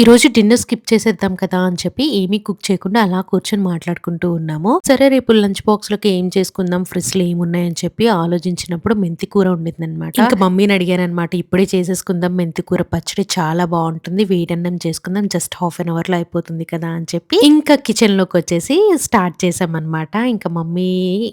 ఈరోజు dinner skip చేసేద్దాం కదా అని చెప్పి ఏమీ కుక్ చేయకుండా అలా కూర్చొని మాట్లాడుకుంటూ ఉన్నాము. సరే రేపు లంచ్ బాక్స్లోకి ఏం చేసుకుందాం ఫ్రిడ్జ్లో ఏమున్నాయని చెప్పి ఆలోచించినప్పుడు మెంతి కూర ఉండిందనమాట ఇంకా మమ్మీని అడిగాను అనమాట ఇప్పుడే చేసేసుకుందాం మెంతి కూర పచ్చడి చాలా బాగుంటుంది వేడన్నం చేసుకుందాం జస్ట్ హాఫ్ అన్ అవర్లో అయిపోతుంది కదా అని చెప్పి ఇంకా కిచెన్లోకి వచ్చేసి స్టార్ట్ చేసాం అనమాట ఇంకా మమ్మీ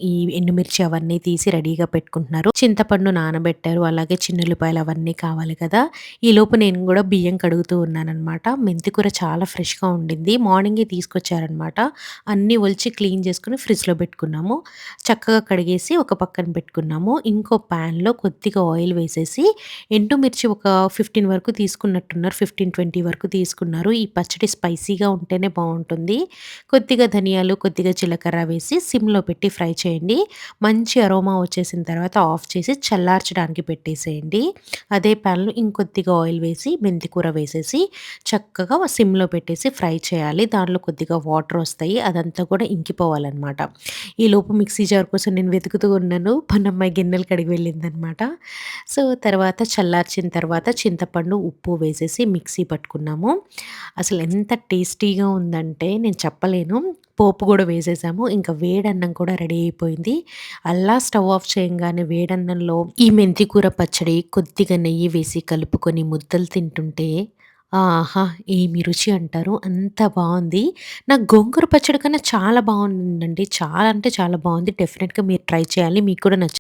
ఈ ఎండుమిర్చి అవన్నీ తీసి రెడీగా పెట్టుకుంటున్నారు. చింతపండు నానబెట్టారు అలాగే చిన్నుల్లిపాయలు అవన్నీ కావాలి కదా. ఈ లోపు నేను కూడా బియ్యం కడుగుతూ ఉన్నాను అనమాట మెంతి కూర చాలా ఫ్రెష్గా ఉండింది. మార్నింగే తీసుకొచ్చారనమాట. అన్నీ ఒలిచి క్లీన్ చేసుకుని ఫ్రిడ్జ్లో పెట్టుకున్నాము. చక్కగా కడిగేసి ఒక పక్కన పెట్టుకున్నాము. ఇంకో ప్యాన్లో కొద్దిగా ఆయిల్ వేసేసి ఎండుమిర్చి ఒక ఫిఫ్టీన్ వరకు తీసుకున్నట్టున్నారు. ఫిఫ్టీన్ ట్వంటీ వరకు తీసుకున్నారు. ఈ పచ్చడి స్పైసీగా ఉంటేనే బాగుంటుంది. కొద్దిగా ధనియాలు కొద్దిగా జీలకర్ర వేసి సిమ్లో పెట్టి ఫ్రై చేయండి. మంచి అరోమా వచ్చేసిన తర్వాత ఆఫ్ చేసి చల్లార్చడానికి పెట్టేసేయండి. అదే ప్యాన్లో ఇంకొద్దిగా ఆయిల్ వేసి మెంతికూర వేసేసి చక్క చక్కగా సిమ్లో పెట్టేసి ఫ్రై చేయాలి. దాంట్లో కొద్దిగా వాటర్ వస్తాయి. అదంతా కూడా ఇంకిపోవాలన్నమాట. ఈలోపు మిక్సీ జార్ కోసం నేను వెతుకుతూ ఉన్నాను. పన్నమ్మాయి గిన్నెలు కడిగి వెళ్ళిందనమాట సో తర్వాత చల్లార్చిన తర్వాత చింతపండు ఉప్పు వేసేసి మిక్సీ పట్టుకున్నాము. అసలు ఎంత టేస్టీగా ఉందంటే నేను చెప్పలేను. పోపు కూడా వేసేసాము. ఇంకా వేడన్నం కూడా రెడీ అయిపోయింది. అలా స్టవ్ ఆఫ్ చేయంగానే వేడన్నంలో ఈ మెంతికూర పచ్చడి కొద్దిగా నెయ్యి వేసి కలుపుకొని ముద్దలు తింటుంటే ఆహా! ఏమి రుచి అంటారు. అంత బావుంది. నాకు గోంగూర పచ్చడి కన్నా చాలా బావుందండి. చాలా అంటే చాలా బావుంది. డెఫినెట్గా మీరు ట్రై చేయాలి. మీకు కూడా నచ్చు